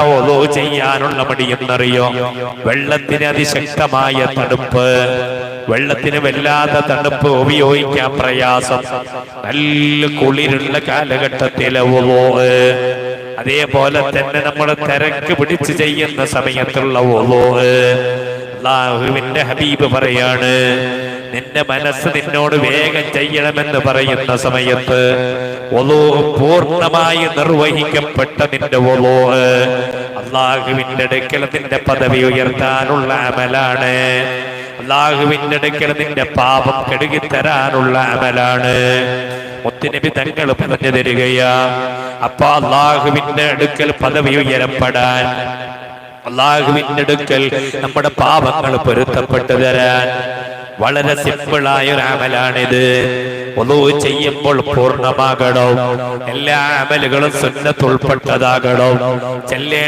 ഒലോ ചെയ്യാനുള്ള മടിയെന്നറിയോ വെള്ളത്തിന് അതിശക്തമായ തണുപ്പ്. വെള്ളത്തിന് വല്ലാതെ തണുപ്പ് ഉപയോഗിക്കാൻ പ്രയാസം. നല്ല കുളിരുള്ള കാലഘട്ടത്തിലെ ഓതോ അതേപോലെ തന്നെ നമ്മൾ തിരക്ക് പിടിച്ച് ചെയ്യുന്ന സമയത്തുള്ള ഓതോ അള്ളാഹുവിന്റെ ഹബീബ് പറയാണ് നിന്റെ മനസ്സ് നിന്നോട് വേഗം ചെയ്യണമെന്ന് പറയുന്ന സമയത്ത് ഒലോ പൂർണമായി നിർവഹിക്കപ്പെട്ട നിന്റെ ഒലോ അള്ളാഹുവിന്റെ അടുക്കൽ നിന്റെ പദവി ഉയർത്താനുള്ള അമലാണ്. അള്ളാഹുവിന്റെ അടുക്കൽ നിന്റെ പാപം കെടുകി തരാനുള്ള അമലാണ്. മുത്തുനബി തങ്ങൾ പറഞ്ഞു തരികയാ അപ്പൊ അള്ളാഹുവിന്റെ അടുക്കൽ പദവി ഉയരപ്പെടാൻ അള്ളാഹുവിന്റെ അടുക്കൽ നമ്മുടെ പാപങ്ങൾ പൊരുത്തപ്പെട്ടു തരാൻ വളരെ സിമ്പിളായ ഒരു അമലാണിത്. ഒന്നു ചെയ്യുമ്പോൾ പൂർണമാകണം. എല്ലാ അമലുകളും സുന്നത്തുൾപ്പെട്ടതാകണം ചെല്ലേ